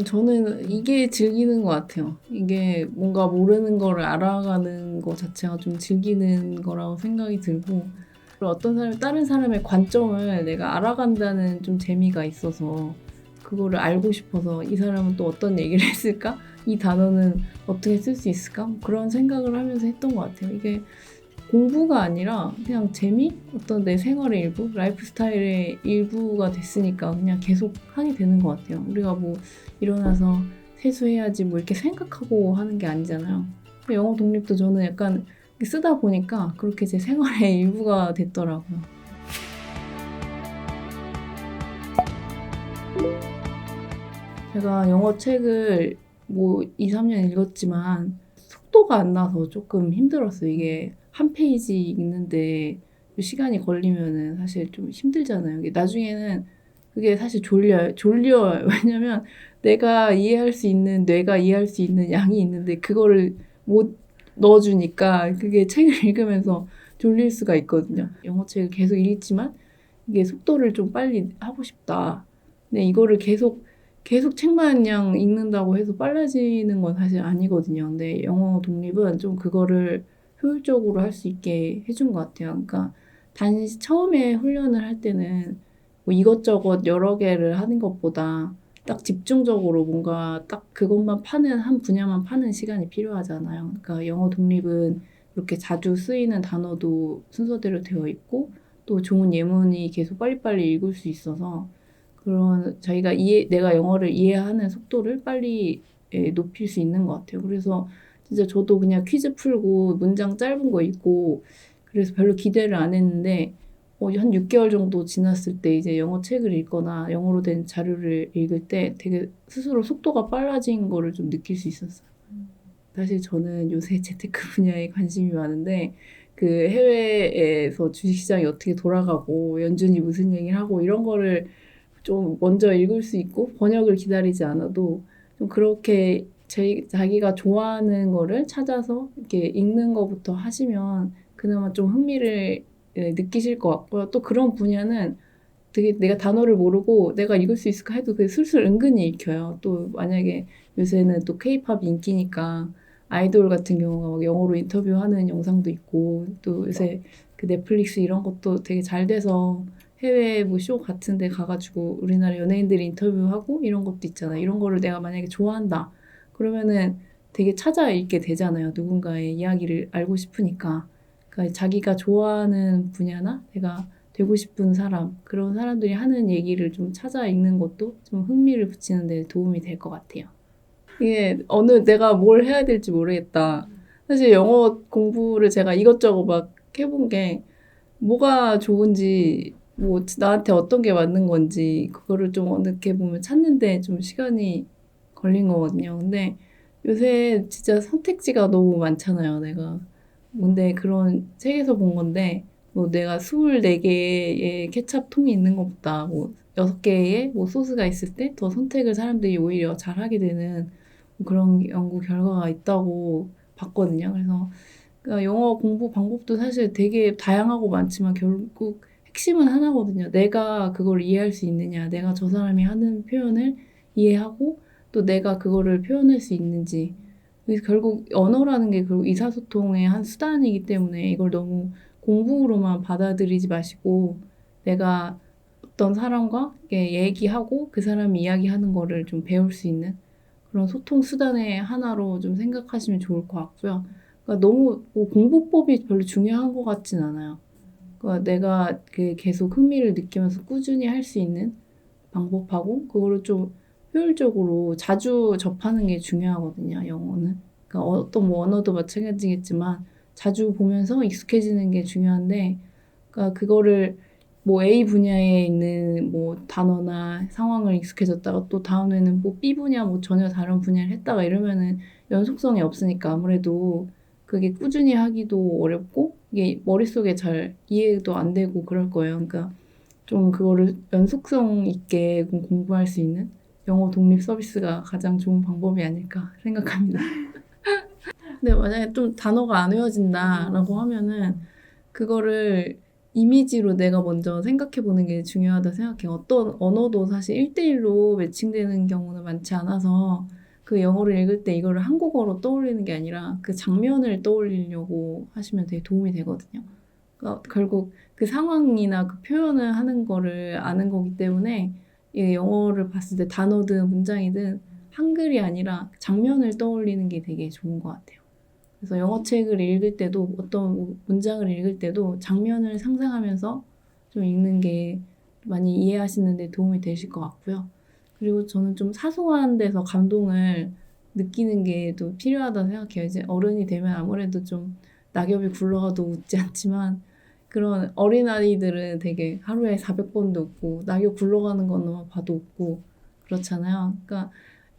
저는 이게 즐기는 것 같아요. 이게 뭔가 모르는 거를 알아가는 것 자체가 좀 즐기는 거라고 생각이 들고 어떤 사람 다른 사람의 관점을 내가 알아간다는 좀 재미가 있어서 그거를 알고 싶어서 이 사람은 또 어떤 얘기를 했을까? 이 단어는 어떻게 쓸 수 있을까? 뭐 그런 생각을 하면서 했던 것 같아요. 이게 공부가 아니라 그냥 재미? 어떤 내 생활의 일부? 라이프 스타일의 일부가 됐으니까 그냥 계속 하게 되는 것 같아요. 우리가 뭐 일어나서 세수해야지 뭐 이렇게 생각하고 하는 게 아니잖아요. 영어 독립도 저는 약간 쓰다 보니까 그렇게 제 생활의 일부가 됐더라고요. 제가 영어 책을 뭐 2, 3년 읽었지만 속도가 안 나서 조금 힘들었어요. 이게 한 페이지 읽는데 시간이 걸리면은 사실 좀 힘들잖아요. 나중에는 그게 사실 졸려요. 졸려요. 왜냐면 내가 이해할 수 있는, 뇌가 이해할 수 있는 양이 있는데 그거를 못 넣어주니까 그게 책을 읽으면서 졸릴 수가 있거든요. 영어 책을 계속 읽지만 이게 속도를 좀 빨리 하고 싶다. 근데 이거를 계속 계속 책만 그냥 읽는다고 해서 빨라지는 건 사실 아니거든요. 근데 영어 독립은 좀 그거를 효율적으로 할 수 있게 해준 것 같아요. 그러니까 단지 처음에 훈련을 할 때는 뭐 이것저것 여러 개를 하는 것보다 딱 집중적으로 뭔가 딱 그것만 파는 한 분야만 파는 시간이 필요하잖아요. 그러니까 영어 독립은 이렇게 자주 쓰이는 단어도 순서대로 되어 있고 또 좋은 예문이 계속 빨리빨리 읽을 수 있어서 그런 자기가 이해 내가 영어를 이해하는 속도를 빨리 예, 높일 수 있는 것 같아요. 그래서 진짜 저도 그냥 퀴즈 풀고 문장 짧은 거 읽고 그래서 별로 기대를 안 했는데 어, 한 6개월 정도 지났을 때 이제 영어 책을 읽거나 영어로 된 자료를 읽을 때 되게 스스로 속도가 빨라진 거를 좀 느낄 수 있었어요. 사실 저는 요새 재테크 분야에 관심이 많은데 그 해외에서 주식시장이 어떻게 돌아가고 연준이 무슨 얘기를 하고 이런 거를 좀 먼저 읽을 수 있고 번역을 기다리지 않아도 좀 그렇게 제, 자기가 좋아하는 거를 찾아서 이렇게 읽는 것부터 하시면 그나마 좀 흥미를 예, 느끼실 것 같고요. 또 그런 분야는 되게 내가 단어를 모르고 내가 읽을 수 있을까 해도 그게 술술 은근히 읽혀요. 또 만약에 요새는 또 케이팝 인기니까 아이돌 같은 경우가 막 영어로 인터뷰하는 영상도 있고 또 요새 그 넷플릭스 이런 것도 되게 잘 돼서 해외 뭐 쇼 같은 데 가가지고 우리나라 연예인들이 인터뷰하고 이런 것도 있잖아요. 이런 거를 내가 만약에 좋아한다. 그러면은 되게 찾아 읽게 되잖아요. 누군가의 이야기를 알고 싶으니까. 그러니까 자기가 좋아하는 분야나 내가 되고 싶은 사람, 그런 사람들이 하는 얘기를 좀 찾아 읽는 것도 좀 흥미를 붙이는 데 도움이 될 것 같아요. 이게 어느 내가 뭘 해야 될지 모르겠다. 사실 영어 공부를 제가 이것저것 막 해본 게 뭐가 좋은지 뭐 나한테 어떤 게 맞는 건지 그거를 좀 어떻게 보면 찾는데 좀 시간이 걸린 거거든요. 근데 요새 진짜 선택지가 너무 많잖아요, 내가. 근데 그런 책에서 본 건데 뭐 내가 24개의 케찹 통이 있는 것보다 뭐 6개의 뭐 소스가 있을 때 더 선택을 사람들이 오히려 잘 하게 되는 그런 연구 결과가 있다고 봤거든요. 그래서 그러니까 영어 공부 방법도 사실 되게 다양하고 많지만 결국 핵심은 하나거든요. 내가 그걸 이해할 수 있느냐, 내가 저 사람이 하는 표현을 이해하고 또 내가 그거를 표현할 수 있는지. 결국 언어라는 게 결국 의사소통의 한 수단이기 때문에 이걸 너무 공부로만 받아들이지 마시고 내가 어떤 사람과 얘기하고 그 사람이 이야기하는 거를 좀 배울 수 있는 그런 소통 수단의 하나로 좀 생각하시면 좋을 것 같고요. 그러니까 너무 뭐 공부법이 별로 중요한 것 같진 않아요. 그러니까 내가 그 계속 흥미를 느끼면서 꾸준히 할 수 있는 방법하고 그거를 좀 효율적으로 자주 접하는 게 중요하거든요. 영어는. 그러니까 어떤 뭐 언어도 마찬가지겠지만 자주 보면서 익숙해지는 게 중요한데 그러니까 그거를 뭐 A 분야에 있는 뭐 단어나 상황을 익숙해졌다가 또 다음에는 뭐 B 분야 뭐 전혀 다른 분야를 했다가 이러면은 연속성이 없으니까 아무래도 그게 꾸준히 하기도 어렵고 이게 머릿속에 잘 이해도 안 되고 그럴 거예요. 그러니까 좀 그거를 연속성 있게 공부할 수 있는 영어 독립 서비스가 가장 좋은 방법이 아닐까 생각합니다. 근데 만약에 좀 단어가 안 외워진다라고 하면은 그거를 이미지로 내가 먼저 생각해 보는 게 중요하다 생각해요. 어떤 언어도 사실 1대1로 매칭되는 경우는 많지 않아서 그 영어를 읽을 때 이거를 한국어로 떠올리는 게 아니라 그 장면을 떠올리려고 하시면 되게 도움이 되거든요. 그러니까 결국 그 상황이나 그 표현을 하는 거를 아는 거기 때문에 이 영어를 봤을 때 단어든 문장이든 한글이 아니라 장면을 떠올리는 게 되게 좋은 것 같아요. 그래서 영어 책을 읽을 때도 어떤 문장을 읽을 때도 장면을 상상하면서 좀 읽는 게 많이 이해하시는 데 도움이 되실 것 같고요. 그리고 저는 좀 사소한 데서 감동을 느끼는 게 또 필요하다 생각해요. 이제 어른이 되면 아무래도 좀 낙엽이 굴러가도 웃지 않지만 그런 어린아이들은 되게 하루에 400번도 웃고 낙엽 굴러가는 것만 봐도 웃고 그렇잖아요. 그러니까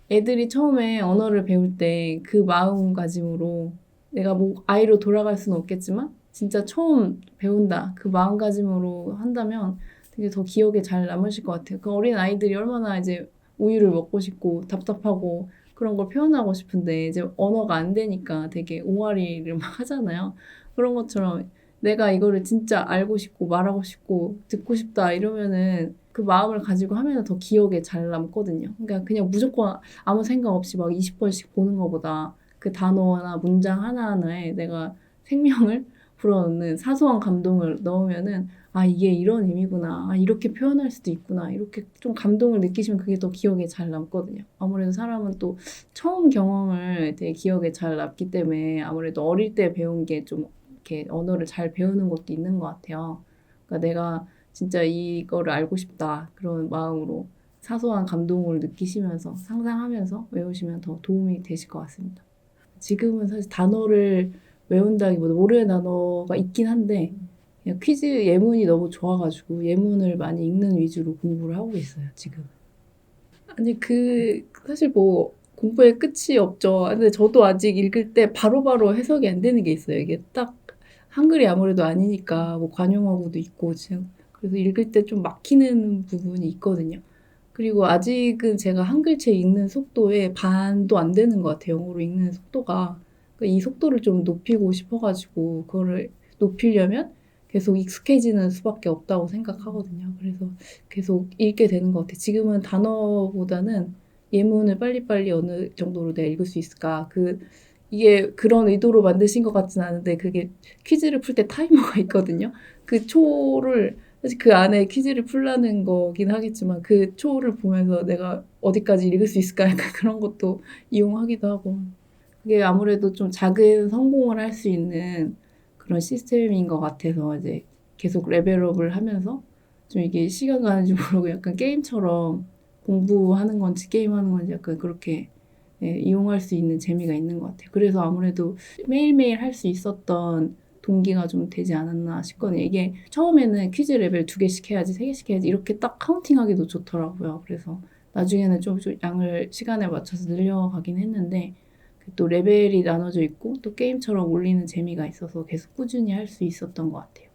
애들이 처음에 언어를 배울 때 그 마음가짐으로 내가 뭐 아이로 돌아갈 수는 없겠지만 진짜 처음 배운다 그 마음가짐으로 한다면 되게 더 기억에 잘 남으실 것 같아요. 그 어린 아이들이 얼마나 이제 우유를 먹고 싶고 답답하고 그런 걸 표현하고 싶은데 이제 언어가 안 되니까 되게 옹알이를 막 하잖아요. 그런 것처럼 내가 이거를 진짜 알고 싶고 말하고 싶고 듣고 싶다 이러면은 그 마음을 가지고 하면 더 기억에 잘 남거든요. 그러니까 그냥 무조건 아무 생각 없이 막 20번씩 보는 것보다 그 단어나 문장 하나하나에 내가 생명을 불어넣는 사소한 감동을 넣으면은 아 이게 이런 의미구나 아 이렇게 표현할 수도 있구나 이렇게 좀 감동을 느끼시면 그게 더 기억에 잘 남거든요 아무래도 사람은 또 처음 경험을 되게 기억에 잘 남기 때문에 아무래도 어릴 때 배운 게 좀 이렇게 언어를 잘 배우는 것도 있는 것 같아요 그러니까 내가 진짜 이거를 알고 싶다 그런 마음으로 사소한 감동을 느끼시면서 상상하면서 외우시면 더 도움이 되실 것 같습니다 지금은 사실 단어를 외운다기보다 모르는 단어가 있긴 한데 그냥 퀴즈 예문이 너무 좋아가지고 예문을 많이 읽는 위주로 공부를 하고 있어요 지금. 아니 그 사실 뭐 공부에 끝이 없죠. 근데 저도 아직 읽을 때 바로바로 해석이 안 되는 게 있어요. 이게 딱 한글이 아무래도 아니니까 뭐 관용어구도 있고 지금 그래서 읽을 때 좀 막히는 부분이 있거든요. 그리고 아직은 제가 한글책 읽는 속도의 반도 안 되는 것 같아요. 영어로 읽는 속도가. 그러니까 이 속도를 좀 높이고 싶어가지고 그거를 높이려면 계속 익숙해지는 수밖에 없다고 생각하거든요. 그래서 계속 읽게 되는 것 같아요. 지금은 단어보다는 예문을 빨리빨리 어느 정도로 내가 읽을 수 있을까. 그 이게 그런 의도로 만드신 것 같진 않은데 그게 퀴즈를 풀 때 타이머가 있거든요. 그 초를 사실 그 안에 퀴즈를 풀라는 거긴 하겠지만 그 초를 보면서 내가 어디까지 읽을 수 있을까 약간 그런 것도 이용하기도 하고 그게 아무래도 좀 작은 성공을 할 수 있는 그런 시스템인 것 같아서 이제 계속 레벨업을 하면서 좀 이게 시간 가는 줄 모르고 약간 게임처럼 공부하는 건지 게임하는 건지 약간 그렇게 예, 이용할 수 있는 재미가 있는 것 같아요. 그래서 아무래도 매일매일 할 수 있었던 동기가 좀 되지 않았나 싶거든요. 이게 처음에는 퀴즈 레벨 두 개씩 해야지, 세 개씩 해야지 이렇게 딱 카운팅하기도 좋더라고요. 그래서 나중에는 좀, 좀 양을 시간에 맞춰서 늘려가긴 했는데 또 레벨이 나눠져 있고 또 게임처럼 올리는 재미가 있어서 계속 꾸준히 할 수 있었던 것 같아요.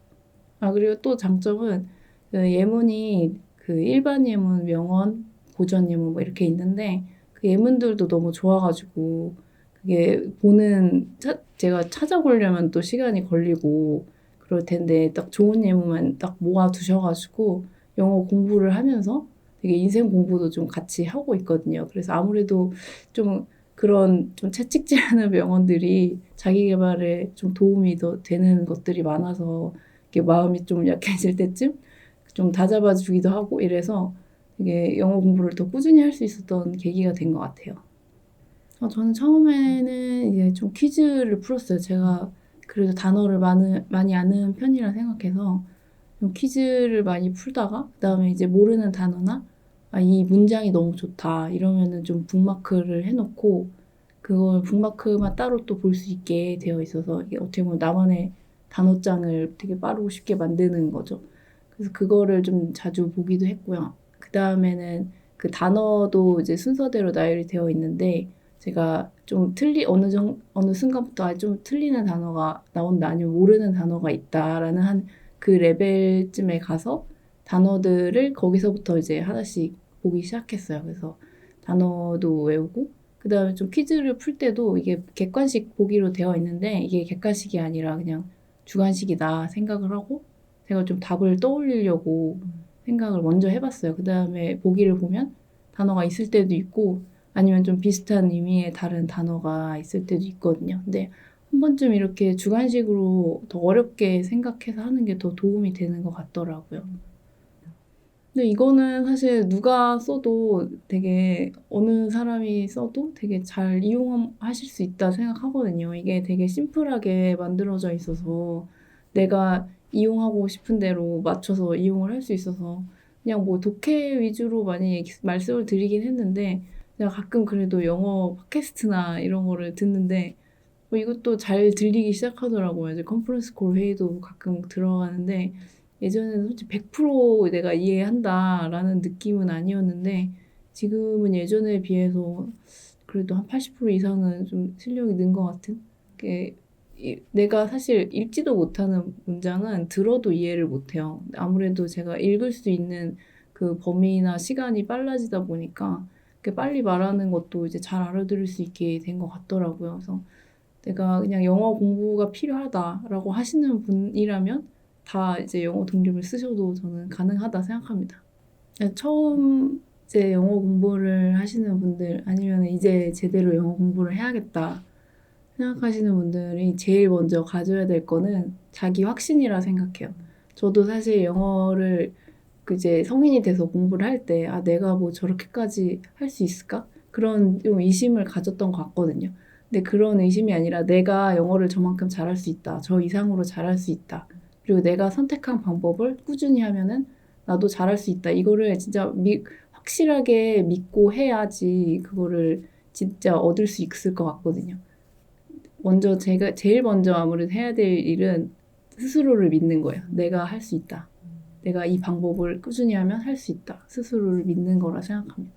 아 그리고 또 장점은 그 예문이 그 일반 예문, 명언, 고전 예문 뭐 이렇게 있는데 그 예문들도 너무 좋아가지고 그게 보는 차, 제가 찾아보려면 또 시간이 걸리고 그럴 텐데 딱 좋은 예문만 딱 모아 두셔가지고 영어 공부를 하면서 되게 인생 공부도 좀 같이 하고 있거든요. 그래서 아무래도 좀 그런 좀 채찍질하는 명언들이 자기 개발에 좀 도움이 더 되는 것들이 많아서 이게 마음이 좀 약해질 때쯤 좀 다잡아 주기도 하고 이래서 이게 영어 공부를 더 꾸준히 할 수 있었던 계기가 된 것 같아요. 어, 저는 처음에는 이제 좀 퀴즈를 풀었어요. 제가 그래도 단어를 많이, 많이 아는 편이라 생각해서 좀 퀴즈를 많이 풀다가 그다음에 이제 모르는 단어나 아, 이 문장이 너무 좋다 이러면은 좀 북마크를 해놓고 그걸 북마크만 따로 또 볼 수 있게 되어 있어서 이게 어떻게 보면 나만의 단어장을 되게 빠르고 쉽게 만드는 거죠. 그래서 그거를 좀 자주 보기도 했고요. 그 다음에는 그 단어도 이제 순서대로 나열이 되어 있는데 제가 좀 틀리 어느 정 어느 순간부터 아, 좀 틀리는 단어가 나온다 아니면 모르는 단어가 있다라는 한 그 레벨쯤에 가서 단어들을 거기서부터 이제 하나씩 보기 시작했어요. 그래서 단어도 외우고 그 다음에 좀 퀴즈를 풀 때도 이게 객관식 보기로 되어 있는데 이게 객관식이 아니라 그냥 주관식이다 생각을 하고 제가 좀 답을 떠올리려고 생각을 먼저 해봤어요. 그 다음에 보기를 보면 단어가 있을 때도 있고 아니면 좀 비슷한 의미의 다른 단어가 있을 때도 있거든요. 근데 한 번쯤 이렇게 주관식으로 더 어렵게 생각해서 하는 게 더 도움이 되는 것 같더라고요. 근데 이거는 사실 누가 써도 되게 어느 사람이 써도 되게 잘 이용하실 수 있다 생각하거든요. 이게 되게 심플하게 만들어져 있어서 내가 이용하고 싶은 대로 맞춰서 이용을 할 수 있어서 그냥 뭐 독해 위주로 많이 말씀을 드리긴 했는데 제가 가끔 그래도 영어 팟캐스트나 이런 거를 듣는데 뭐 이것도 잘 들리기 시작하더라고요. 이제 컨퍼런스 콜 회의도 가끔 들어가는데 예전에는 솔직히 100% 내가 이해한다라는 느낌은 아니었는데 지금은 예전에 비해서 그래도 한 80% 이상은 좀 실력이 는 것 같은 게 이- 내가 사실 읽지도 못하는 문장은 들어도 이해를 못해요. 아무래도 제가 읽을 수 있는 그 범위나 시간이 빨라지다 보니까 빨리 말하는 것도 이제 잘 알아들을 수 있게 된 것 같더라고요. 그래서 내가 그냥 영어 공부가 필요하다라고 하시는 분이라면 다 이제 영어 독립을 쓰셔도 저는 가능하다 생각합니다. 처음 이제 영어 공부를 하시는 분들 아니면 이제 제대로 영어 공부를 해야겠다 생각하시는 분들이 제일 먼저 가져야 될 거는 자기 확신이라 생각해요. 저도 사실 영어를 그 이제 성인이 돼서 공부를 할 때, 아, 내가 뭐 저렇게까지 할 수 있을까? 그런 좀 의심을 가졌던 것 같거든요. 근데 그런 의심이 아니라 내가 영어를 저만큼 잘할 수 있다. 저 이상으로 잘할 수 있다. 그리고 내가 선택한 방법을 꾸준히 하면은 나도 잘할 수 있다. 이거를 진짜 미, 확실하게 믿고 해야지 그거를 진짜 얻을 수 있을 것 같거든요. 먼저 제가 제일 먼저 아무래도 해야 될 일은 스스로를 믿는 거예요. 내가 할 수 있다. 내가 이 방법을 꾸준히 하면 할 수 있다. 스스로를 믿는 거라 생각합니다.